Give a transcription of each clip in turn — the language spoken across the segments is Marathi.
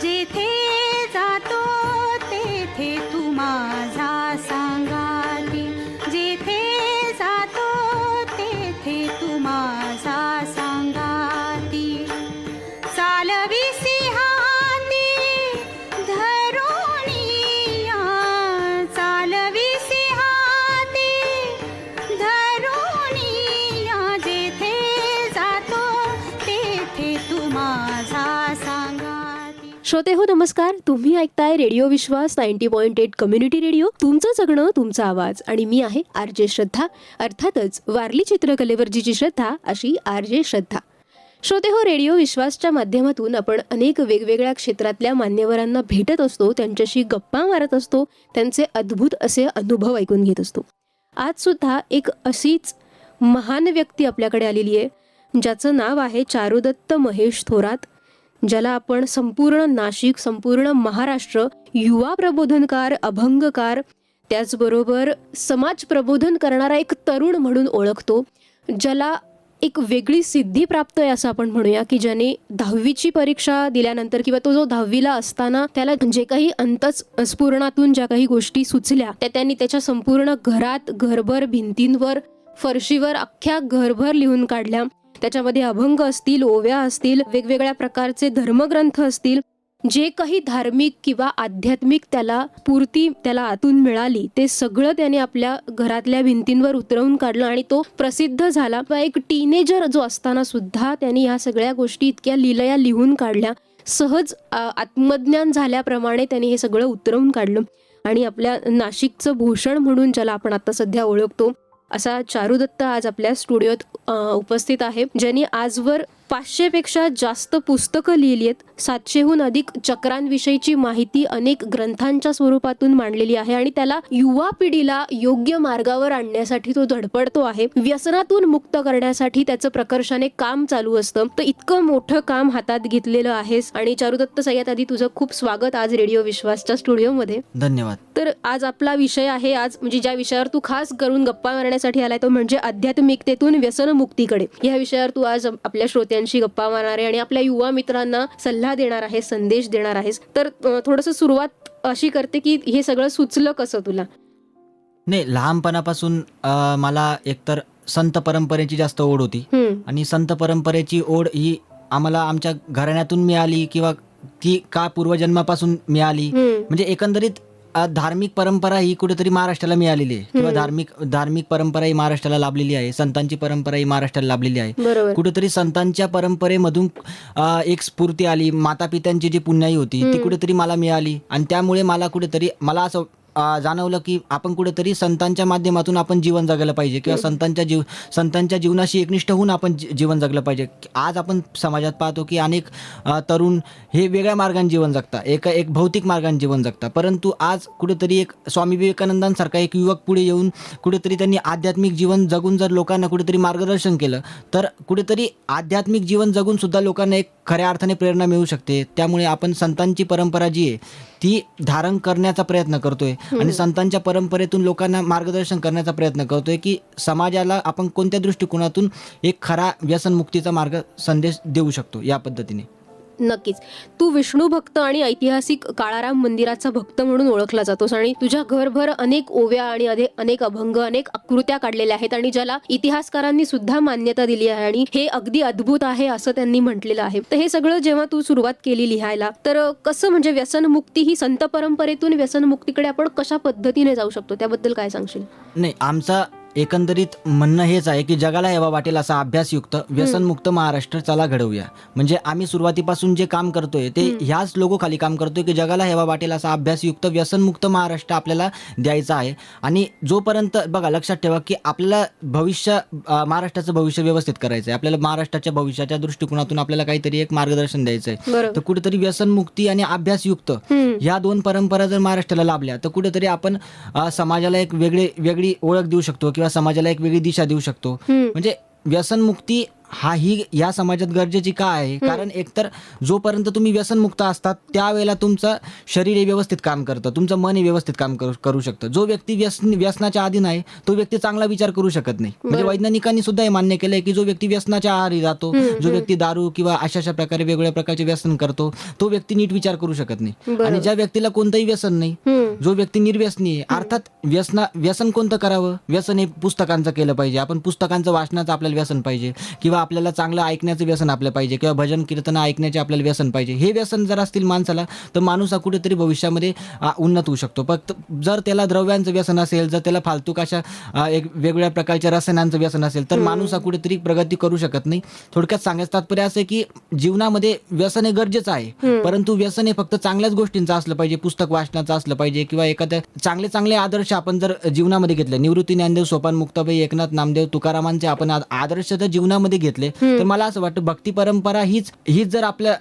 जेथे श्रोते हो नमस्कार. तुम्ही ऐकताय radio Vishwas ninety point eight community radio. तुमचं जगणं तुमचा आवाज. आणि मी आहे आर जे श्रद्धा. अर्थातच वारली चित्रकलेवर जी श्रद्धा अशी आर जे श्रद्धा. श्रोते हो रेडिओ विश्वासच्या माध्यमातून आपण अनेक वेगवेगळ्या क्षेत्रातल्या मान्यवरांना भेटत असतो त्यांच्याशी गप्पा मारत असतो त्यांचे अद्भुत असे अनुभव ऐकून घेत असतो. आज सुद्धा एक अशीच महान व्यक्ती आपल्याकडे आलेली आहे ज्याचं नाव आहे चारुदत्त महेश थोरात. ज्याला आपण संपूर्ण नाशिक संपूर्ण महाराष्ट्र युवा प्रबोधनकार अभंगकार त्याचबरोबर समाज प्रबोधन करणारा एक तरुण म्हणून ओळखतो ज्याला एक वेगळी सिद्धी प्राप्त आहे असं आपण म्हणूया की ज्याने दहावीची परीक्षा दिल्यानंतर किंवा तो जो दहावीला असताना त्याला जे काही अंतस्फुरणातून ज्या काही गोष्टी सुचल्या त्या त्यांनी त्याच्या संपूर्ण घरात घरभर भिंतींवर फरशीवर अख्ख्या घरभर लिहून काढल्या. त्याच्यामध्ये अभंग असतील ओव्या असतील वेगवेगळ्या प्रकारचे धर्मग्रंथ असतील जे काही धार्मिक किंवा आध्यात्मिक त्याला पूर्ती त्याला आतून मिळाली ते सगळं त्याने आपल्या घरातल्या भिंतींवर उतरवून काढलं आणि तो प्रसिद्ध झाला. एक टीनेजर जो असताना सुद्धा त्याने ह्या सगळ्या गोष्टी इतक्या लिलया लिहून काढल्या. सहज आत्मज्ञान झाल्याप्रमाणे त्यांनी हे सगळं उतरवून काढलं. आणि आपल्या नाशिकचं भूषण म्हणून ज्याला आपण आता सध्या ओळखतो असा चारुदत्त आज आपल्या स्टुडिओत उपस्थित आहे ज्यांनी आजवर पाचशे पेक्षा जास्त पुस्तकं लिहिली आहेत सातशेहून अधिक चक्रांविषयीची माहिती अनेक ग्रंथांच्या स्वरूपातून मांडलेली आहे आणि त्याला युवा पिढीला योग्य मार्गावर आणण्यासाठी तो धडपडतो आहे. व्यसनातून मुक्त करण्यासाठी त्याचं प्रकर्षाने काम चालू असतं. तर इतकं मोठं काम हातात घेतलेलं आहेस आणि चारुदत्त सगळ्यात आधी तुझं खूप स्वागत आज रेडिओ विश्वासच्या स्टुडिओमध्ये. धन्यवाद. तर आज आपला विषय आहे आज म्हणजे ज्या विषयावर तू खास करून गप्पा मारण्यासाठी आलाय तो म्हणजे आध्यात्मिकतेतून व्यसनमुक्तीकडे. या विषयावर तू आज आपल्या श्रोत्यांशी गप्पा मारणार आहे आणि आपल्या युवा मित्रांना सल्ला देणार आहे संदेश देणार आहेस. तर थोडस सुरुवात अशी करते की हे सगळं सुचलं कसं तुला? नाही लहानपणापासून मला एकतर संत परंपरेची जास्त ओढ होती. आणि संत परंपरेची ओढ ही आम्हाला आमच्या घराण्यातून मिळाली किंवा ती का पूर्वजन्मापासून मिळाली? म्हणजे एकंदरीत धार्मिक परंपरा ही कुठेतरी महाराष्ट्राला मिळालेली आहे. किंवा. धार्मिक धार्मिक परंपरा ही महाराष्ट्राला लाभलेली आहे. संतांची परंपरा ही महाराष्ट्राला लाभलेली आहे. कुठेतरी संतांच्या परंपरेमधून एक स्फूर्ती आली. माता पित्यांची जी पुण्याई होती ती. कुठेतरी मला मिळाली. आणि त्यामुळे मला कुठेतरी मला असं जाणवलं की आपण कुठेतरी संतांच्या माध्यमातून आपण जीवन जगलं पाहिजे किंवा संतांच्या जीव संतांच्या जीवनाशी एकनिष्ठ होऊन आपण जी- जीवन जगलं पाहिजे. आज आपण समाजात पाहतो की अनेक तरुण हे वेगळ्या मार्गाने जीवन जगतात एक एक भौतिक मार्गाने जीवन जगतात परंतु आज कुठेतरी एक स्वामी विवेकानंदांसारखा एक युवक पुढे येऊन कुठेतरी त्यांनी आध्यात्मिक जीवन जगून जर लोकांना कुठेतरी मार्गदर्शन केलं तर कुठेतरी आध्यात्मिक जीवन जगून सुद्धा लोकांना एक खऱ्या अर्थाने प्रेरणा मिळू शकते. त्यामुळे आपण संतांची परंपरा जी आहे ती धारण करण्याचा प्रयत्न करतोय. आणि संतांच्या परंपरेतून लोकांना मार्गदर्शन करण्याचा प्रयत्न करतोय की समाजाला आपण कोणत्या दृष्टिकोनातून एक खरा व्यसनमुक्तीचा मार्ग संदेश देऊ शकतो या पद्धतीने? नक्कीच. तू विष्णू भक्त आणि ऐतिहासिक काळाराम मंदिराचा भक्त म्हणून ओळखला जातोस आणि तुझ्या घरभर अनेक ओव्या आणि अधे- अनेक अभंग अनेक आकृत्या काढलेल्या आहेत आणि ज्याला इतिहासकारांनी सुद्धा मान्यता दिली आहे आणि हे अगदी अद्भुत आहे असं त्यांनी म्हटलेलं आहे. तर हे सगळं जेव्हा तू सुरुवात केली लिहायला तर कसं म्हणजे व्यसनमुक्ती ही संत परंपरेतून व्यसनमुक्तीकडे आपण कशा पद्धतीने जाऊ शकतो? त्याबद्दल काय सांगशील? नाही आमचा एकंदरीत म्हणणं हेच आहे की जगाला यावा वाटेल असा अभ्यासयुक्त व्यसनमुक्त महाराष्ट्र चला घडवूया. म्हणजे आम्ही सुरुवातीपासून जे काम करतोय ते ह्याच लोगो खाली काम करतोय की जगाला हेवा वाटेल असा अभ्यासयुक्त व्यसनमुक्त महाराष्ट्र आपल्याला द्यायचा आहे. आणि जोपर्यंत बघा लक्षात ठेवा की आपल्याला भविष्य महाराष्ट्राचं भविष्य व्यवस्थित करायचं आहे. आपल्याला महाराष्ट्राच्या भविष्याच्या दृष्टिकोनातून आपल्याला काहीतरी एक मार्गदर्शन द्यायचं आहे तर कुठेतरी व्यसनमुक्ती आणि अभ्यासयुक्त हम्म. या दोन परंपरा जर महाराष्ट्राला लाभल्या तर कुठेतरी आपण समाजाला एक वेगळी वेगळी ओळख देऊ शकतो किंवा समाजाला एक वेगळी दिशा देऊ शकतो. म्हणजे व्यसनमुक्ती हा ही या समाजात गरजेची का आहे? कारण एकतर जोपर्यंत तुम्ही व्यसनमुक्त असतात त्यावेळेला तुमचं शरीर हे व्यवस्थित काम करतं. तुमचं मन हे व्यवस्थित काम करू शकतं. जो व्यक्ती व्यसन व्यसनाच्या आधीन आहे तो व्यक्ती चांगला विचार करू शकत नाही. म्हणजे वैज्ञानिकांनी सुद्धा हे मान्य केलंय की जो व्यक्ती व्यसनाच्या आहारी जातो जो व्यक्ती दारू किंवा अशा अशा प्रकारे वेगवेगळ्या प्रकारचे व्यसन करतो तो व्यक्ती नीट विचार करू शकत नाही. आणि ज्या व्यक्तीला कोणतंही व्यसन नाही. जो व्यक्ती निर्व्यसनी आहे अर्थात व्यसना व्यसन कोणतं करावं? व्यसन हे पुस्तकांचं केलं पाहिजे. आपण पुस्तकांचं वाचनाचं आपल्याला व्यसन पाहिजे. किंवा आपल्याला चांगलं ऐकण्याचं व्यसन आपलं पाहिजे. किंवा भजन कीर्तन ऐकण्याचे आपल्याला व्यसन पाहिजे. हे व्यसन जर असतील माणसाला तर माणूस हा कुठेतरी भविष्यामध्ये उन्नत होऊ शकतो. फक्त जर त्याला द्रव्यांचं व्यसन असेल जर त्याला फालतूक अशा आ, एक वेगवेगळ्या प्रकारच्या रसायनांचं व्यसन असेल तर माणूस हा कुठेतरी प्रगती करू शकत नाही. थोडक्यात सांगायचं तात्पर्य असं आहे की जीवनामध्ये व्यसन हे गरजेचं आहे. परंतु व्यसन हे फक्त चांगल्याच गोष्टींचं असलं पाहिजे. पुस्तक वाचनाचं असलं पाहिजे. किंवा एखाद्या चांगले चांगले आदर्श आपण जर जीवनामध्ये घेतले निवृत्ती ज्ञानदेव सोपान मुक्ताबाई एकनाथ नामदेव तुकारामांचे आपण आदर्श जर जीवनामध्ये घेतले तर मला असं वाटतं भक्ती परंपरा हीच हीच जर आपल्या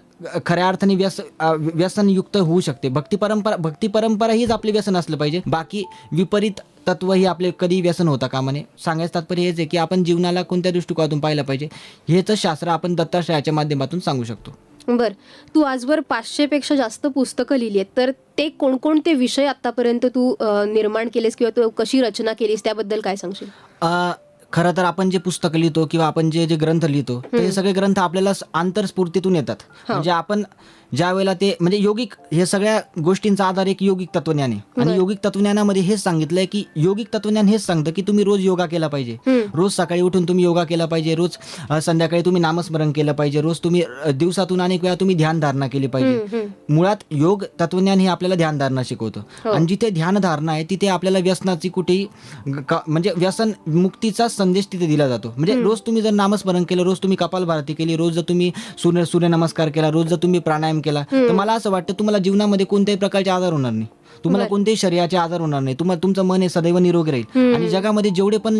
खऱ्या अर्थाने व्यस व्यसनयुक्त होऊ शकते. भक्ती परंपरा भक्ती परंपरा हीच आपले व्यसन असलं पाहिजे. बाकी विपरीत तत्व ही आपले कधी व्यसन होता कामा नये सांगायचं तात्पर्य हेच आहे की आपण जीवनाला कोणत्या दृष्टिकोनातून पाहिलं पाहिजे हेच शास्त्र आपण दत्ताश्रयाच्या माध्यमातून सांगू शकतो. बर. तू आजवर पाचशे पेक्षा जास्त पुस्तकं लिहिली आहेत. तर ते कोणकोणते विषय आतापर्यंत तू अ, निर्माण केलेस किंवा तू कशी रचना केलीस त्याबद्दल काय सांगशील? अ, खरं तर आपण जे पुस्तक लिहितो किंवा आपण जे जे ग्रंथ लिहितो ते सगळे ग्रंथ आपल्याला स- आंतरस्फूर्तीतून येतात. म्हणजे आपण ज्या वेळेला ते म्हणजे योगिक हे सगळ्या गोष्टींचा आधार एक योगिक तत्वज्ञान आहे. आणि योगिक तत्वज्ञानामध्ये हेच सांगितलंय की योगिक तत्वज्ञान हेच सांगतं की तुम्ही रोज योगा केला पाहिजे. रोज सकाळी उठून तुम्ही योगा केला पाहिजे रोज संध्याकाळी तुम्ही नामस्मरण केलं पाहिजे रोज तुम्ही दिवसातून अनेक वेळा तुम्ही ध्यानधारणा केली पाहिजे. मुळात योग तत्वज्ञान हे आपल्याला ध्यानधारणा शिकवतं. आणि जिथे ध्यानधारणा आहे तिथे आपल्याला व्यसनाची कुठेही म्हणजे व्यसन मुक्तीचा संदेश तिथे दिला जातो. म्हणजे रोज तुम्ही जर नामस्मरण केलं रोज तुम्ही कपालभारती केली रोज जर तुम्ही सूर्य सूर्यनमस्कार केला रोज जर तुम्ही प्राणायाम केला तर मला असं वाटतं तुम्हाला जीवनामध्ये कोणत्याही प्रकारचे आजार होणार नाही. तुम्हाला कोणत्याही शरीराचे आजार होणार नाही. तुम्हाला तुमचं मन हे सदैव निरोगी राहील. आणि जगामध्ये जेवढे पण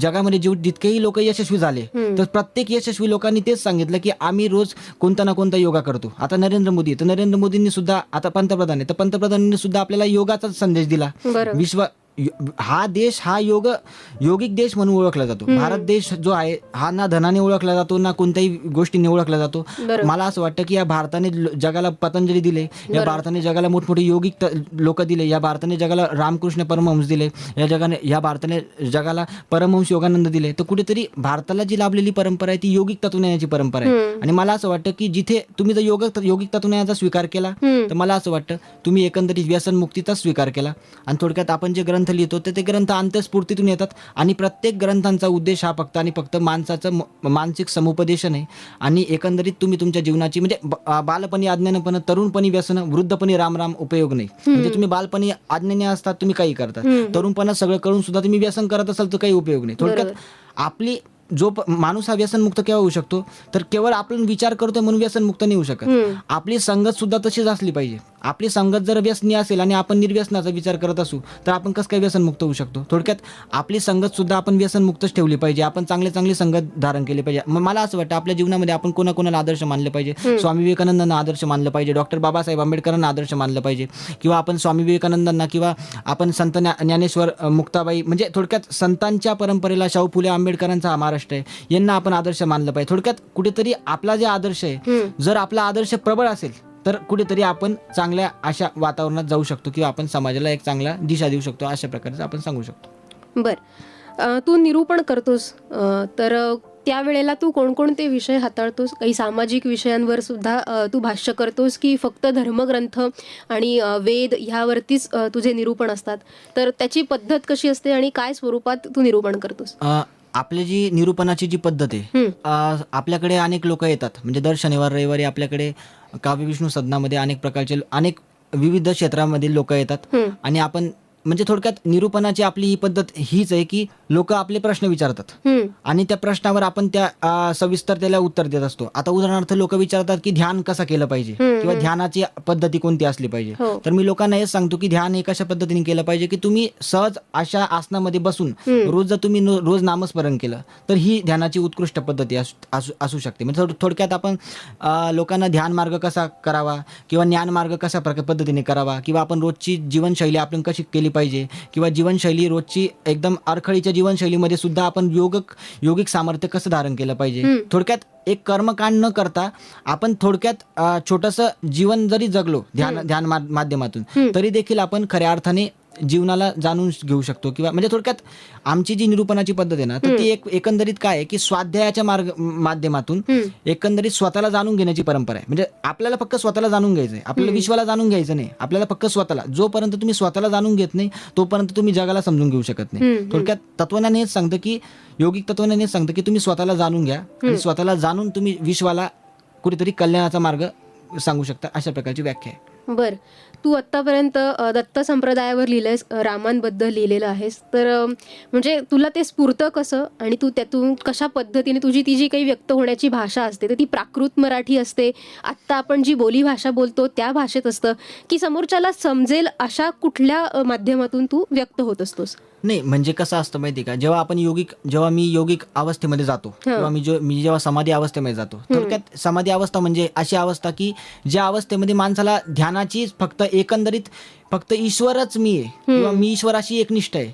जगामध्ये जेव जितकेही लोक यशस्वी झाले तर प्रत्येक यशस्वी लोकांनी तेच सांगितलं की आम्ही रोज कोणता ना कोणता योगा करतो. आता नरेंद्र मोदी तर नरेंद्र मोदींनी सुद्धा आता पंतप्रधान आहे तर पंतप्रधानांनी सुद्धा आपल्याला योगाचा संदेश दिला. विश्व हा देश हा योग योगिक देश म्हणून ओळखला जातो. भारत देश जो आहे हा ना धनाने ओळखला जातो ना कोणत्याही गोष्टीने ओळखला जातो. मला असं वाटतं की या भारताने जगाला पतंजली दिले या भारताने जगाला मोठमोठे योगिक लोक दिले या भारताने जगाला रामकृष्ण परमहंस दिले या जगाने या भारताने जगाला परमहंस योगानंद दिले. तर कुठेतरी भारताला जी लाभलेली परंपरा आहे ती योगिक तत्वज्ञानाची परंपरा आहे. आणि मला असं वाटतं की जिथे तुम्ही जर योग योगिक तत्वज्ञानाचा स्वीकार केला तर मला असं वाटतं तुम्ही एकंदरीत व्यसनमुक्तीचा स्वीकार केला. आणि थोडक्यात आपण जे ग्रंथ लिहितो तर ते ग्रंथ अंतस्फूर्तीतून येतात. आणि प्रत्येक ग्रंथांचा उद्देश हा फक्त आणि फक्त माणसाचं मानसिक समुपदेशन आहे. आणि एकंदरीत तुम्ही तुमच्या जीवनाची म्हणजे बालपणी अज्ञानपण तरुणपणी व्यसन वृद्धपणी रामराम उपयोग नाही. म्हणजे तुम्ही बालपणी अज्ञानी असतात तुम्ही काही करतात. तरुणपणात सगळं करून सुद्धा तुम्ही व्यसन करत असाल तर काही उपयोग नाही. थोडक्यात आपली जो माणूस हा व्यसनमुक्त केव्हा होऊ शकतो? तर केवळ आपण विचार करतोय म्हणून व्यसनमुक्त नाही होऊ शकत. आपली संगत सुद्धा तशीच असली पाहिजे. आपली संगत जर व्यसनी असेल आणि आपण निर्व्यसनाचा विचार करत असू तर आपण कसं काय व्यसनमुक्त होऊ शकतो? थोडक्यात आपली संगत सुद्धा आपण व्यसनमुक्तच ठेवली पाहिजे. आपण चांगले चांगली संगत धारण केली पाहिजे. मग मला असं वाटतं आपल्या जीवनामध्ये आपण कोणाकोणाला आदर्श मानले पाहिजे? स्वामी विवेकानंदांना आदर्श मानलं पाहिजे. डॉक्टर बाबासाहेब आंबेडकरांना आदर्श मानलं पाहिजे. किंवा आपण स्वामी विवेकानंदांना किंवा आपण संत ज्ञा- ज्ञानेश्वर मुक्ताबाई म्हणजे थोडक्यात संतांच्या परंपरेला शाहू फुले आंबेडकरांचा हा महाराष्ट्र आहे. यांना आपण आदर्श मानलं पाहिजे. थोडक्यात कुठेतरी आपला जे आदर्श आहे जर आपला आदर्श प्रबळ असेल तर कुठेतरी आपण चांगल्या अशा वातावरणात जाऊ शकतो किंवा आपण समाजाला एक चांगला दिशा देऊ शकतो अशा प्रकारचं आपण सांगू शकतो. बर. तू निरूपण करतोस. तर त्यावेळेला तू कोणकोणते विषय हाताळतोस? काही सामाजिक विषयांवर सुद्धा तू भाष्य करतोस की फक्त धर्मग्रंथ आणि वेद ह्यावरतीच तुझे निरूपण असतात? तर त्याची पद्धत कशी असते आणि काय स्वरूपात तू निरूपण करतोस? आपली जी निरूपणाची जी पद्धत आहे आपल्याकडे अनेक लोक येतात. म्हणजे दर शनिवार रविवारी आपल्याकडे काव्य विष्णू सदनामध्ये अनेक प्रकारचे अनेक विविध क्षेत्रामधील लोक येतात. आणि आपण म्हणजे थोडक्यात निरूपणाची आपली ही पद्धत हीच आहे की लोक आपले प्रश्न विचारतात. आणि त्या प्रश्नावर आपण त्या सविस्तर त्याला उत्तर देत असतो. आता उदाहरणार्थ लोक विचारतात की ध्यान कसं केलं पाहिजे? किंवा ध्यानाची पद्धती कोणती असली पाहिजे? हो. तर मी लोकांना हेच सांगतो की ध्यान हे कशा पद्धतीने केलं पाहिजे की तुम्ही सहज अशा आसनामध्ये बसून रोज जर तुम्ही रोज नामस्मरण केलं तर ही ध्यानाची उत्कृष्ट पद्धती असू- शकते. म्हणजे थोड- थोडक्यात आपण लोकांना ध्यान मार्ग कसा करावा किंवा ज्ञान मार्ग कशा प्रकार पद्धतीने करावा किंवा आपण रोजची जीवनशैली आपण कशी केली पाहिजे. किंवा जीवनशैली रोजची एकदम अडखळीच्या जीवनशैलीमध्ये सुद्धा आपण योगक योगिक सामर्थ्य कसं धारण केलं पाहिजे? थोडक्यात एक कर्मकांड न करता आपण थोडक्यात छोटंसं जीवन जरी जगलो ध्यान ध्यान माध्यमातून तरी देखील आपण खऱ्या अर्थाने जीवनाला जाणून घेऊ शकतो किंवा म्हणजे थोडक्यात आमची जी निरूपणाची पद्धत आहे ना तर ती एक एकंदरीत काय आहे की स्वाध्यायाच्या मार्ग माध्यमातून एकंदरीत स्वतःला जाणून घेण्याची परंपरा आहे. म्हणजे आपल्याला फक्त स्वतःला जाणून घ्यायचं आहे आपल्याला विश्वाला जाणून घ्यायचं नाही. आपल्याला फक्त स्वतःला जोपर्यंत तुम्ही स्वतःला जाणून घेत नाही तोपर्यंत तुम्ही जगाला समजून घेऊ शकत नाही. थोडक्यात तत्वज्ञान हेच सांगतं की योगिक तत्वज्ञान हेच सांगतं की तुम्ही स्वतःला जाणून घ्या आणि स्वतःला जाणून तुम्ही विश्वाला कुठेतरी कल्याणाचा मार्ग सांगू शकता अशा प्रकारची व्याख्या आहे. बर. तू आत्तापर्यंत दत्त संप्रदायावर लिहिलंयस रामांबद्दल लिहिलेलं आहेस. तर म्हणजे तुला ते स्फूर्तं कसं आणि तू त्यातून कशा पद्धतीने तुझी ती जी काही व्यक्त होण्याची भाषा असते तर ती प्राकृत मराठी असते. आत्ता आपण जी बोली भाषा बोलतो त्या भाषेत असतं की समोरच्याला समजेल अशा कुठल्या माध्यमातून तू व्यक्त होत असतोस? नाही म्हणजे कसं असतं माहिती का? जेव्हा आपण योगिक जेव्हा मी योगिक अवस्थेमध्ये जातो किंवा मी जो मी जेव्हा समाधी अवस्थेमध्ये जातो थोडक्यात समाधी अवस्था म्हणजे अशी अवस्था की ज्या अवस्थेमध्ये माणसाला ध्यानाची फक्त एकंदरीत फक्त ईश्वरच मी आहे किंवा मी ईश्वराशी एकनिष्ठ आहे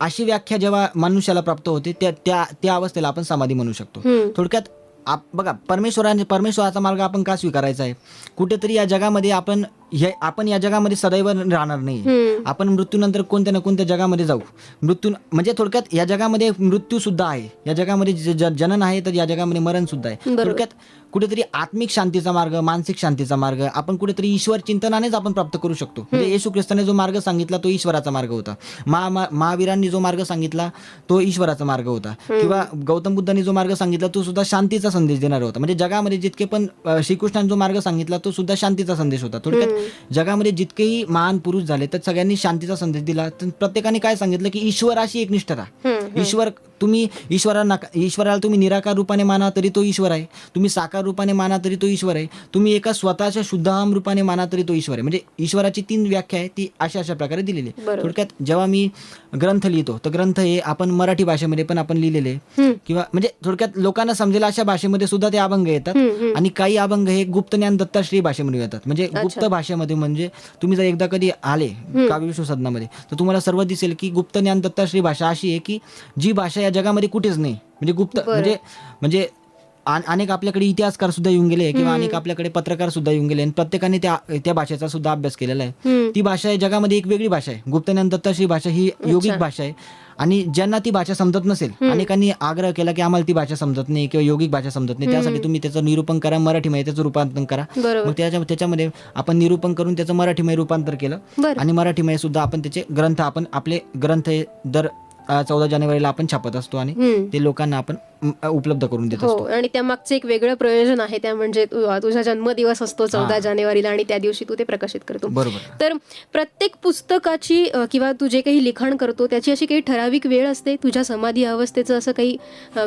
अशी व्याख्या जेव्हा मनुष्याला प्राप्त होते त्या त्या त्या अवस्थेला आपण समाधी म्हणू शकतो. थोडक्यात आप बघा परमेश्वराने परमेश्वराचा मार्ग आपण का स्वीकारायचा आहे? कुठेतरी या जगामध्ये आपण हे आपण या जगामध्ये सदैव राहणार नाही. आपण मृत्यूनंतर कोणत्या ना कोणत्या जगामध्ये जाऊ. मृत्यू म्हणजे थोडक्यात या जगामध्ये मृत्यू सुद्धा आहे. या जगामध्ये जनन आहे तर या जगामध्ये मरण सुद्धा आहे. थोडक्यात कुठेतरी आत्मिक शांतीचा मार्ग मानसिक शांतीचा मार्ग आपण कुठेतरी ईश्वर चिंतनानेच आपण प्राप्त करू शकतो. म्हणजे येशू ख्रिस्ताने जो मार्ग सांगितला तो ईश्वराचा मार्ग होता. महा महा- महावीरांनी जो मार्ग सांगितला तो ईश्वराचा मार्ग होता. किंवा गौतम बुद्धांनी जो मार्ग सांगितला तो सुद्धा शांतीचा संदेश देणारा होता. म्हणजे जगामध्ये जितके पण श्रीकृष्णाने जो मार्ग सांगितला तो सुद्धा शांतीचा संदेश होता. थोडक्यात जगामध्ये जितकेही महान पुरुष झाले तर सगळ्यांनी शांतीचा संदेश दिला. तर प्रत्येकाने काय सांगितलं की ईश्वराशी एकनिष्ठ राहा. ईश्वर तुम्ही ईश्वरांना ईश्वराला तुम्ही निराकार रूपाने माना तरी तो ईश्वर आहे. तुम्ही साकार रूपाने माना तरी तो ईश्वर आहे. तुम्ही एका स्वतःच्या शुद्धाहम रूपाने माना तरी तो ईश्वर आहे. म्हणजे ईश्वराची तीन व्याख्या आहे ती अशा अशा प्रकारे दिलेली आहे. थोडक्यात जेव्हा मी ग्रंथ लिहितो तर ग्रंथ हे आपण मराठी भाषेमध्ये पण आपण लिहिलेले आहे. किंवा म्हणजे थोडक्यात लोकांना समजेल अशा भाषेमध्ये सुद्धा ते अभंग येतात. आणि काही अभंग हे गुप्त ज्ञान दत्ताश्री भाषेमध्ये येतात. म्हणजे गुप्त भाषेमध्ये म्हणजे तुम्ही जर एकदा कधी आले काव्यविश्व सदनामध्ये तर तुम्हाला सर्व दिसेल की गुप्त ज्ञान दत्ताश्री भाषा अशी आहे की जी भाषा या जगामध्ये कुठेच नाही. म्हणजे गुप्त म्हणजे म्हणजे अन- अनेक आपल्याकडे इतिहासकार सुद्धा येऊन गेले किंवा अनेक आपल्याकडे पत्रकार सुद्धा येऊन गेले. आणि प्रत्येकाने त्या त्या भाषेचा सुद्धा अभ्यास केलेला आहे. ती भाषा जगामध्ये एक वेगळी भाषा आहे. गुप्तज्ञान दत्ताश्री भाषा ही योगिक भाषा आहे. आणि ज्यांना ती भाषा समजत नसेल अनेकांनी आग्रह केला की आम्हाला ती भाषा समजत नाही किंवा योगिक भाषा समजत नाही. त्यासाठी तुम्ही त्याचं निरूपण करा मराठीमध्ये त्याचं रूपांतर करा. बरोबर. मग त्याच्या त्याच्यामध्ये आपण निरूपण करून त्याचं मराठीमय रूपांतर केलं. बरं. आणि मराठीमय सुद्धा आपण त्याचे ग्रंथ आपण आपले ग्रंथ हे दर चौदा जानेवारीला आपण छापत असतो आणि. ते लोकांना आपण उपलब्ध करून देत हो असतो. आणि त्यामागचं एक वेगळं प्रयोजन आहे त्या म्हणजे तुझा जन्मदिवस असतो चौदा जानेवारीला आणि त्या दिवशी तू ते प्रकाशित करतो. बरोबर. तर प्रत्येक पुस्तकाची किंवा तू जे काही लिखाण करतो त्याची अशी काही ठराविक वेळ असते? तुझ्या समाधी अवस्थेचं असं काही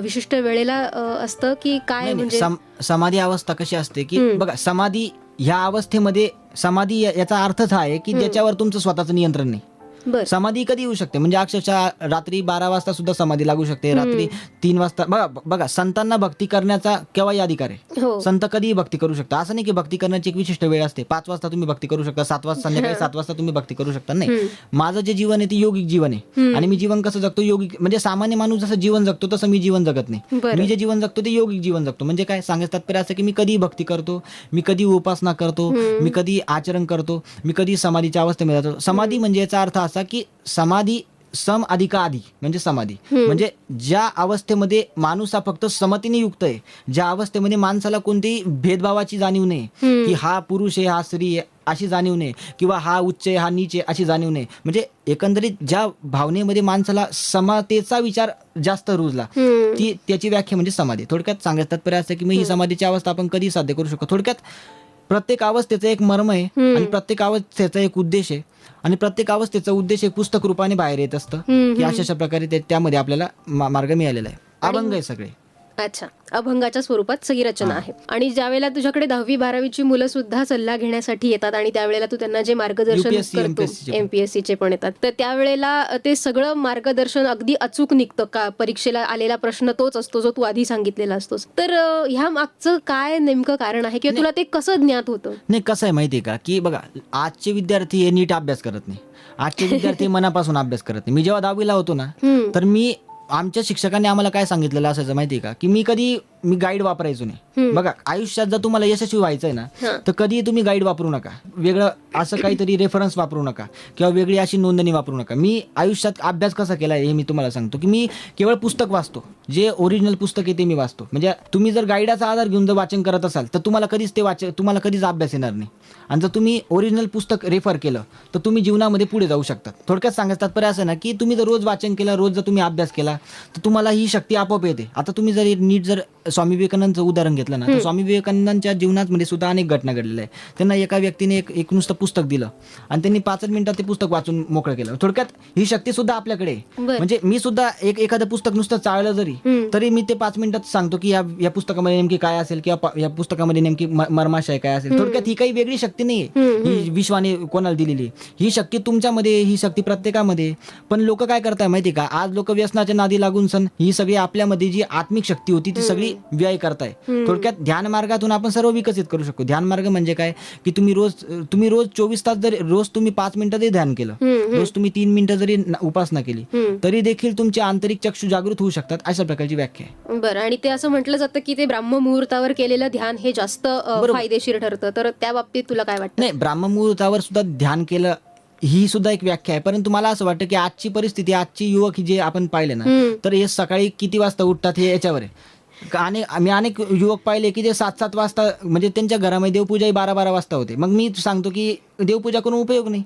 विशिष्ट वेळेला असतं की काय म्हणजे? सम- समाधी अवस्था कशी असते की बघा समाधी ह्या अवस्थेमध्ये समाधी याचा अर्थच हा आहे की ज्याच्यावर तुमचं स्वतःचं नियंत्रण नाही. बर. समाधी कधी येऊ शकते? म्हणजे अक्षरशः रात्री बारा वाजता सुद्धा समाधी लागू शकते. रात्री तीन वाजता बघा बघा संतांना भक्ती करण्याचा केव्हाही अधिकार आहे? हो. संत कधीही भक्ती करू शकता असं नाही की भक्ती करण्याची एक विशिष्ट वेळ असते. पाच वाजता तुम्ही भक्ती करू शकता सात वाजता संध्याकाळी सात वाजता तुम्ही भक्ती करू शकता. नाही. माझं जे जीवन आहे ते योगिक जीवन आहे. आणि मी जीवन कसं जगतो? योगिक म्हणजे सामान्य माणूस जसं जीवन जगतो तसं मी जीवन जगत नाही. बरं. मी जे जीवन जगतो ते योगिक जीवन जगतो. म्हणजे काय? सांगायचं तात्पर्य असं की मी कधी भक्ती करतो मी कधी उपासना करतो मी कधी आचरण करतो मी कधी समाधीच्या अवस्थेमध्ये जातो. समाधी म्हणजे याचा अर्थ असा की समाधी सम अधिका आधी म्हणजे समाधी. म्हणजे ज्या अवस्थेमध्ये माणूस हा फक्त समतीने युक्त आहे ज्या अवस्थेमध्ये माणसाला कोणतीही भेदभावाची जाणीव नाही की हा पुरुष आहे हा स्त्री आहे अशी जाणीव नाही किंवा हा उच्च आहे हा नीच आहे अशी जाणीव नाही. म्हणजे एकंदरीत ज्या भावनेमध्ये माणसाला समतेचा विचार जास्त रुजला ती त्याची व्याख्या म्हणजे समाधी. थोडक्यात सांगायचं तात्पर्य असं की मग ही समाधीची अवस्था आपण कधी साध्य करू शकतो. थोडक्यात प्रत्येक अवस्थेचं एक मर्म आहे आणि प्रत्येक अवस्थेचा एक उद्देश आहे. आणि प्रत्येक अवस्थेचा उद्देश एक पुस्तक रूपाने बाहेर येत असतं. की अशा अशा प्रकारे ते- त्यामध्ये आपल्याला मार्ग मिळालेला आहे. अभंग आहे सगळे. अच्छा. अभंगाच्या स्वरूपात सही रचना आहे. आणि ज्यावेळेला तुझ्याकडे दहावी बारावीची मुलं सुद्धा सल्ला घेण्यासाठी येतात आणि त्यावेळेला तू त्यांना जे मार्गदर्शन UPSC, करतो चे. एमपीएससी चे पण येतात. तर त्यावेळेला ते सगळं मार्गदर्शन अगदी अचूक निघतं का? परीक्षेला आलेला प्रश्न तोच असतो जो तू आधी सांगितलेला असतोस. तर अं, ह्या मागचं काय नेमकं कारण आहे? किंवा तुला ते कसं ज्ञात होतं? नाही कसं आहे माहिती आहे का? की बघा आजचे विद्यार्थी हे नीट अभ्यास करत नाही. आजचे विद्यार्थी मनापासून अभ्यास करत नाही. मी जेव्हा दहावीला होतो ना हम्म. तर मी आमच्या शिक्षकांनी आम्हाला काय सांगितलेलं असायचं माहिती आहे का? की मी कधी मी गाईड वापरायचो नाही. बघा आयुष्यात जर तुम्हाला यशस्वी व्हायचं आहे ना तर कधी तुम्ही गाईड वापरू नका. वेगळं असं काहीतरी रेफरन्स वापरू नका किंवा वेगळी अशी नोंदणी वापरू नका. मी आयुष्यात अभ्यास कसा केला हे मी तुम्हाला सांगतो की मी केवळ पुस्तक वाचतो. जे ओरिजिनल पुस्तक आहे ते मी वाचतो. म्हणजे तुम्ही जर गाईडाचा आधार घेऊन जर वाचन करत असाल तर तुम्हाला कधीच ते वाच तुम्हाला कधीच अभ्यास येणार नाही. आणि जर तुम्ही ओरिजिनल पुस्तक रेफर केलं तर तुम्ही जीवनामध्ये पुढे जाऊ शकतात. थोडक्यात सांगायचं तात्पर्य असं ना की तुम्ही जर रोज वाचन केलं रोज जर तुम्ही अभ्यास केला तर तुम्हाला ही शक्ती आपोआप येते. आता तुम्ही जर नीट जर स्वामी विवेकानंदचं उदाहरण घेतलं ना तर स्वामी विवेकानंदांच्या जीवनामध्ये सुद्धा अनेक घटना घडलेल्या आहे त्यांना एका व्यक्तीने एक एक नुसतं पुस्तक दिलं आणि त्यांनी पाचच मिनिटात ते पुस्तक वाचून मोकळं केलं. थोडक्यात ही शक्ती सुद्धा आपल्याकडे आहे. बरं. म्हणजे मी सुद्धा एक एखादं पुस्तक नुसतं चाळलं जरी तरी मी ते पाच मिनिटात सांगतो की या या पुस्तकामध्ये नेमकी काय असेल किंवा पा- या पुस्तकामध्ये नेमकी म- मर्माशय काय असेल. थोडक्यात ही काही वेगळी शक्ती नाही ही विश्वाने कोणाला दिलेली. ही शक्ती तुमच्यामध्ये ही शक्ती प्रत्येकामध्ये पण लोक काय करताय माहिती का? आज लोक व्यसनाच्या नादी लागून सण ही सगळी आपल्यामध्ये जी आत्मिक शक्ती होती ती सगळी व्यय करताय. थोडक्यात ध्यान मार्गातून आपण सर्व विकसित करू शकतो. ध्यान मार्ग म्हणजे काय? की तुम्ही रोज तुम्ही रोज चोवीस तास जरी रोज तुम्ही पाच मिनिटं जरी ध्यान केलं. रोज तुम्ही तीन मिनिटं जरी उपासना केली तरी देखील तुमचे आंतरिक चक्षु जागृत होऊ शकतात अशा प्रकारची व्याख्या आहे. बरं आणि ते असं म्हटलं जातं की ते ब्राह्म मुहूर्तावर केलेलं ध्यान हे जास्त फायदेशीर ठरतं. तर त्या बाबतीत तुला काय वाटतं? नाही ब्राह्ममुहूर्तावर सुद्धा ध्यान केलं ही सुद्धा एक व्याख्या आहे. परंतु मला असं वाटतं की आजची परिस्थिती आजची युवक जे आपण पाहिले ना तर हे सकाळी किती वाजता उठतात हे याच्यावर आहे. आणि आम्ही अनेक युवक पाहिले की जे सात सात वाजता म्हणजे त्यांच्या घरामध्ये देवपूजाही बारा बारा वाजता होते. मग मी सांगतो की देवपूजा करून उपयोग नाही.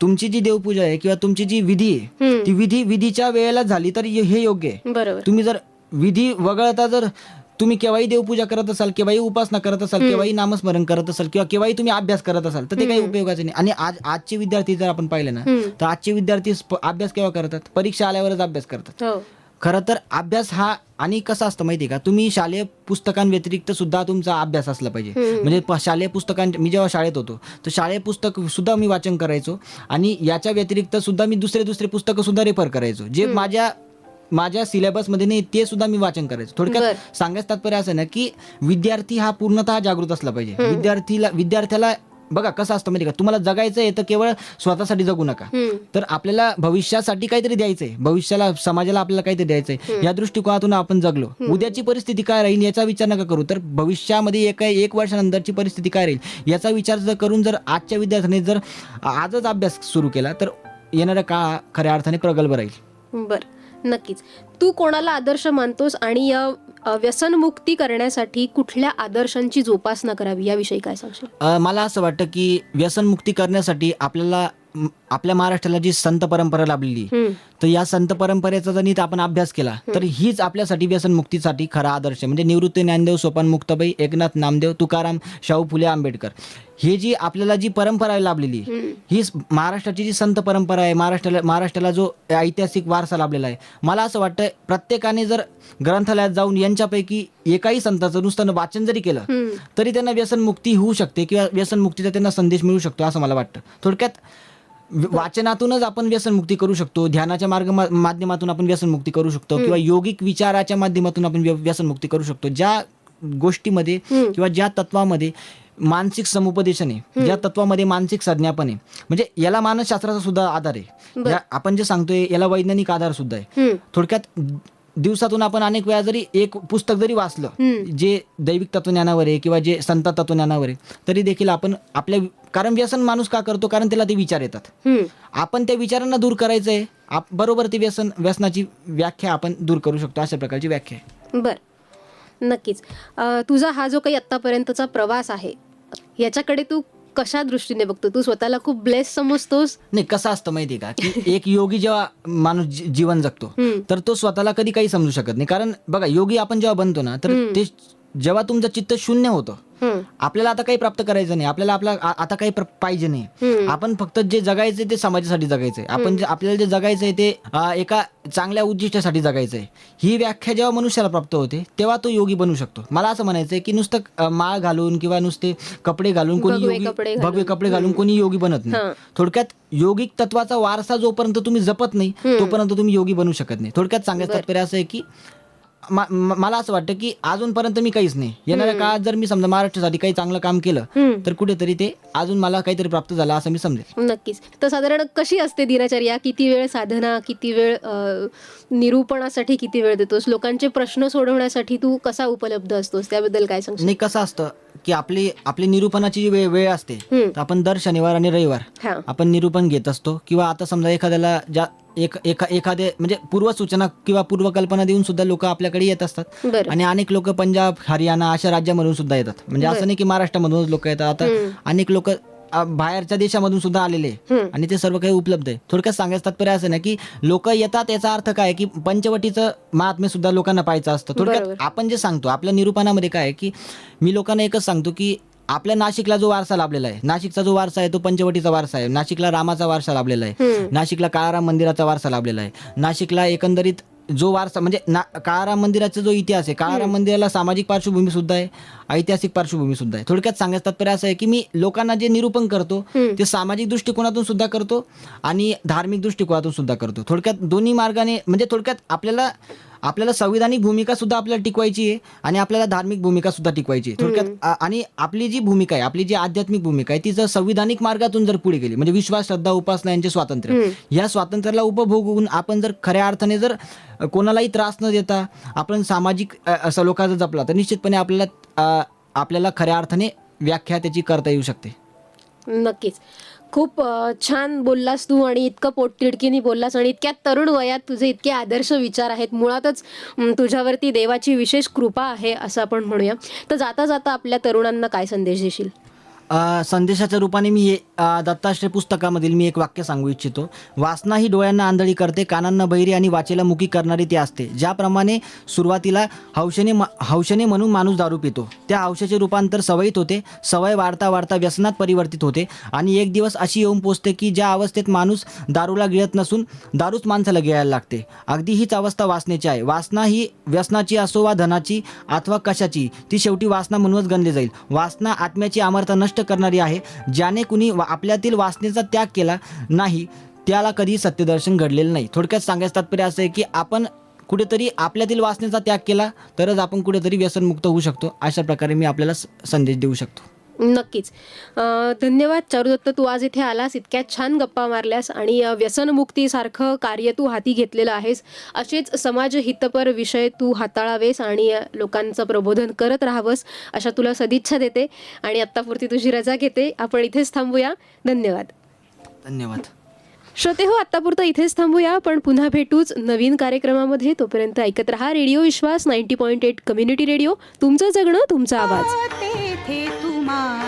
तुमची जी देवपूजा आहे किंवा तुमची जी विधी आहे ती विधी विधीच्या वेळेला झाली तर हे योग्य आहे. बरोबर. तुम्ही जर विधी वगळता जर तुम्ही केव्हाही देवपूजा करत असाल केव्हाही उपासना करत असाल केव्हाही नामस्मरण करत असाल किंवा केव्हाही तुम्ही अभ्यास करत असाल तर ते काही उपयोगाचे नाही. आणि आज आजचे विद्यार्थी जर आपण पाहिले ना तर आजचे विद्यार्थी अभ्यास केव्हा करतात? परीक्षा आल्यावरच अभ्यास करतात. हो. खरं तर अभ्यास हा आणि कसं असतं माहिती आहे का? तुम्ही शालेय पुस्तकांव्यतिरिक्त सुद्धा तुमचा अभ्यास असला पाहिजे. म्हणजे शालेय पुस्तकां मी जेव्हा शाळेत होतो तर शालेय पुस्तक सुद्धा मी वाचन करायचो आणि याच्या व्यतिरिक्त सुद्धा मी दुसरे दुसरे पुस्तकं सुद्धा रेफर करायचो. जे माझ्या माझ्या सिलेबसमध्ये नाही ते सुद्धा मी वाचन करायचो. थोडक्यात सांगायचं तात्पर्य असं ना की विद्यार्थी हा पूर्णतः जागृत असला पाहिजे. विद्यार्थीला विद्यार्थ्याला बघा कसं असतं माहिती का? तुम्हाला जगायचं आहे तर केवळ स्वतःसाठी जगू नका. तर आपल्याला भविष्यासाठी काहीतरी द्यायचंय. भविष्याला समाजाला आपल्याला काहीतरी द्यायचंय. या दृष्टिकोनातून आपण जगलो. उद्याची परिस्थिती काय राहील याचा विचार नका करू. तर भविष्यामध्ये एक एक वर्षानंतरची परिस्थिती काय राहील याचा विचार जर करून जर आजच्या विद्यार्थ्याने जर आजच अभ्यास सुरू केला तर येणाऱ्या काळ खऱ्या अर्थाने प्रगल्भ राहील. बर. नक्कीच. तू कोणाला आदर्श मानतोस आणि या व्यसनमुक्ती करण्यासाठी कुठल्या आदर्शांची जोपासना करावी याविषयी काय सांगशील मला असं वाटतं की व्यसनमुक्ती करण्यासाठी आपल्याला आपल्या महाराष्ट्राला जी संत परंपरा लाभलेली. तर या संत परंपरेचा जर नीट आपण अभ्यास केला तर हीच आपल्यासाठी व्यसनमुक्तीसाठी खरा आदर्श म्हणजे निवृत्ती ज्ञानदेव सोपान मुक्ताबाई एकनाथ नामदेव तुकाराम शाहू फुले आंबेडकर. हे जी आपल्याला जी परंपरा लाभलेली ही. महाराष्ट्राची जी संत परंपरा आहे महाराष्ट्राला महाराष्ट्राला जो ऐतिहासिक वारसा लाभलेला आहे. मला असं वाटतं प्रत्येकाने जर ग्रंथालयात जाऊन यांच्यापैकी एकाही संताचं नुसतं वाचन जरी केलं तरी त्यांना व्यसनमुक्ती होऊ शकते किंवा व्यसनमुक्तीचा त्यांना संदेश मिळू शकतो असं मला वाटतं. थोडक्यात वाचनातूनच आपण व्यसनमुक्ती करू शकतो ध्यानाच्या मार्ग माध्यमातून आपण व्यसनमुक्ती करू शकतो किंवा योगिक विचाराच्या माध्यमातून आपण व्य- व्यसनमुक्ती करू शकतो. ज्या गोष्टीमध्ये किंवा ज्या तत्वामध्ये मानसिक समुपदेशन आहे ज्या तत्वामध्ये मानसिक संज्ञापन आहे म्हणजे याला मानसशास्त्राचा सुद्धा आधार आहे. आपण जे सांगतोय याला वैज्ञानिक आधार सुद्धा आहे. थोडक्यात दिवसातून आपण अनेक वेळा जरी एक पुस्तक जरी वाचलं जे दैविक तत्वज्ञानावर आहे किंवा जे संत तत्वज्ञानावर आहे तरी देखील आपण आपल्या कारण व्यसन माणूस का करतो? कारण त्याला ते विचार येतात. आपण त्या विचारांना दूर करायचंय. बरोबर ती व्यसन व्यसनाची व्याख्या आपण दूर करू शकतो अशा प्रकारची व्याख्या आहे. बर. नक्कीच. तुझा हा जो काही आतापर्यंतचा प्रवास आहे याच्याकडे तू कशा दृष्टीने बघतो? तू स्वतःला खूप ब्लेस समजतोस? नाही कसं असतं माहिती का? की एक योगी जेव्हा माणूस जीवन जगतो तर तो स्वतःला कधी काही समजू शकत नाही. कारण बघा योगी आपण जेव्हा बनतो ना तर ते जेव्हा तुमचं चित्त शून्य होतं. आपल्याला आता काही प्राप्त करायचं नाही. आपल्याला आपला आ- आता काही प्र- पाहिजे नाही. आपण फक्त जे जगायचंय ते समाजासाठी जगायचंय. आपण जे आपल्याला जे जगायचंय ते अ, एका चांगल्या उद्दिष्टासाठी जगायचंय. ही व्याख्या जेव्हा मनुष्याला प्राप्त होते तेव्हा तो योगी बनू शकतो. मला असं म्हणायचंय की नुसतं अ, माळ घालून किंवा नुसते कपडे घालून कोणी भगवे योगी कपडे घालून. भगवे कपडे घालून कोणी योगी बनत. नाही. थोडक्यात योगिक तत्वाचा वारसा जोपर्यंत तुम्ही जपत नाही तोपर्यंत तुम्ही योगी बनू शकत नाही. थोडक्यात सांगायचं तात्पर्य असं आहे की मला असं वाटतं की अजूनपर्यंत मी काहीच नाही. येणाऱ्या काळात जर मी समजा महाराष्ट्रासाठी काही चांगलं काम केलं. तर कुठेतरी ते अजून मला काहीतरी प्राप्त झालं असं मी समजेल नक्कीच. तर साधारण कशी असते दिनचर्या? किती वेळ साधना किती वेळ निरूपणासाठी किती वेळ देतोस? लोकांचे प्रश्न सोडवण्यासाठी तू कसा उपलब्ध असतोस? त्याबद्दल काय सांगशील? नाही कसं असतं की आपली आपली निरूपणाची जी वेळ वेळ असते आपण दर शनिवार आणि रविवार आपण निरूपण घेत असतो. किंवा आता समजा एखाद्याला ज्या एक एका एखादे म्हणजे पूर्वसूचना किंवा पूर्वकल्पना देऊन सुद्धा लोक आपल्याकडे येत असतात. आणि अनेक लोक पंजाब हरियाणा अशा राज्यामधून सुद्धा येतात. म्हणजे असं नाही की महाराष्ट्रामधूनच लोक येतात. आता अनेक लोक बाहेरच्या देशामधून सुद्धा आलेले. आणि ते सर्व काही उपलब्ध आहे थोडक्यात सांगायचं तात्पर्य असं ना की लोक येतात याचा अर्थ काय की पंचवटीचं महात्म्य सुद्धा लोकांना पाहायचं असतं. थोडक्यात. आपण जे सांगतो आपल्या निरूपणामध्ये काय आहे की मी लोकांना एकच सांगतो की आपल्या नाशिकला जो वारसा लाभलेला आहे नाशिकचा जो वारसा आहे तो पंचवटीचा वारसा आहे नाशिकला रामाचा वारसा लाभलेला आहे. नाशिकला काळाराम मंदिराचा वारसा लाभलेला आहे नाशिकला एकंदरीत जो वारसा म्हणजे ना काळाराम मंदिराचा जो इतिहास आहे काळाराम मंदिराला सामाजिक पार्श्वभूमी सुद्धा आहे ऐतिहासिक पार्श्वभूमी सुद्धा आहे थोडक्यात सांगायचं तात्पर्य असं आहे की मी लोकांना जे निरूपण करतो. ते सामाजिक दृष्टिकोनातून सुद्धा करतो आणि धार्मिक दृष्टिकोनातून सुद्धा करतो थोडक्यात दोन्ही मार्गाने म्हणजे थोडक्यात आपल्याला आपल्याला संविधानिक भूमिका सुद्धा आपल्याला टिकवायची आहे आणि आपल्याला धार्मिक भूमिका सुद्धा टिकवायची आहे. थोडक्यात आ- आणि आपली जी भूमिका आहे आपली जी आध्यात्मिक भूमिका आहे ती जर संविधानिक मार्गातून जर पुढे गेली म्हणजे विश्वास श्रद्धा उपासना यांचे स्वातंत्र्य या स्वातंत्र्याला उपभोगून आपण जर खऱ्या अर्थाने जर अ, कोणालाही त्रास न देता आपण सामाजिक अ, असा लोकांचा जपला तर निश्चितपणे आपल्याला अ, आपल्याला खऱ्या अर्थाने व्याख्या त्याची करता येऊ शकते. नक्कीच. खूप छान बोललास तू आणि इतकं पोटतिडकीने बोललास आणि इतक्या तरुण वयात तुझे इतके आदर्श विचार आहेत. मुळातच तुझ्यावरती देवाची विशेष कृपा आहे असं आपण म्हणूया. तर जाता जाता आपल्या तरुणांना काय संदेश देशील? संदेशाच्या रूपाने मी हे दत्ताश्रय पुस्तकामधील मी एक वाक्य सांगू इच्छितो. वासना ही डोळ्यांना आंधळी करते कानांना बहिरी आणि वाचेला मुकी करणारी ती असते. ज्याप्रमाणे सुरुवातीला हौशेने म- हौशेने म्हणून माणूस दारू पितो त्या हौशेचे रूपांतर सवयीत होते सवय वाढता वाढता व्यसनात परिवर्तित होते आणि एक दिवस अशी येऊन पोचते की ज्या अवस्थेत माणूस दारूला गिळत नसून दारूच माणसाला गिळायला लागते. अगदी हीच अवस्था वासनेची आहे. वासना ही व्यसनाची असो वा धनाची अथवा कशाची ती शेवटी वासना म्हणूनच गणली जाईल. वासना आत्म्याची अमरता नष्ट करणारी आहे. ज्याने कुणी वा- आपल्यातील वासनेचा त्याग केला नाही त्याला कधी सत्यदर्शन घडलेलं नाही. थोडक्यात सांगायचं तात्पर्य असं आहे की आपण कुठेतरी आपल्यातील वासनेचा त्याग केला तरच आपण कुठेतरी व्यसनमुक्त होऊ शकतो. अशा प्रकारे मी आपल्याला संदेश देऊ शकतो. नक्कीच. धन्यवाद चारुदत्त तू आज इथे आलास इतक्या छान गप्पा मारल्यास आणि व्यसनमुक्तीसारखं कार्य तू हाती घेतलेलं आहेस. असेच समाज हितपर विषय तू हाताळावेस आणि लोकांचं प्रबोधन करत राहावंस अशा तुला सदिच्छा देते. आणि आत्तापुरती तुझी रजा घेते. आपण इथेच थांबूया. धन्यवाद. धन्यवाद. श्रोते हो आत्तापुरतं इथेच थांबूया. पण पुन्हा भेटूच नवीन कार्यक्रमामध्ये. तोपर्यंत ऐकत रहा radio Vishwas ninety point eight community radio. तुमचं जगणं तुमचा आवाज. तेथे तू माझा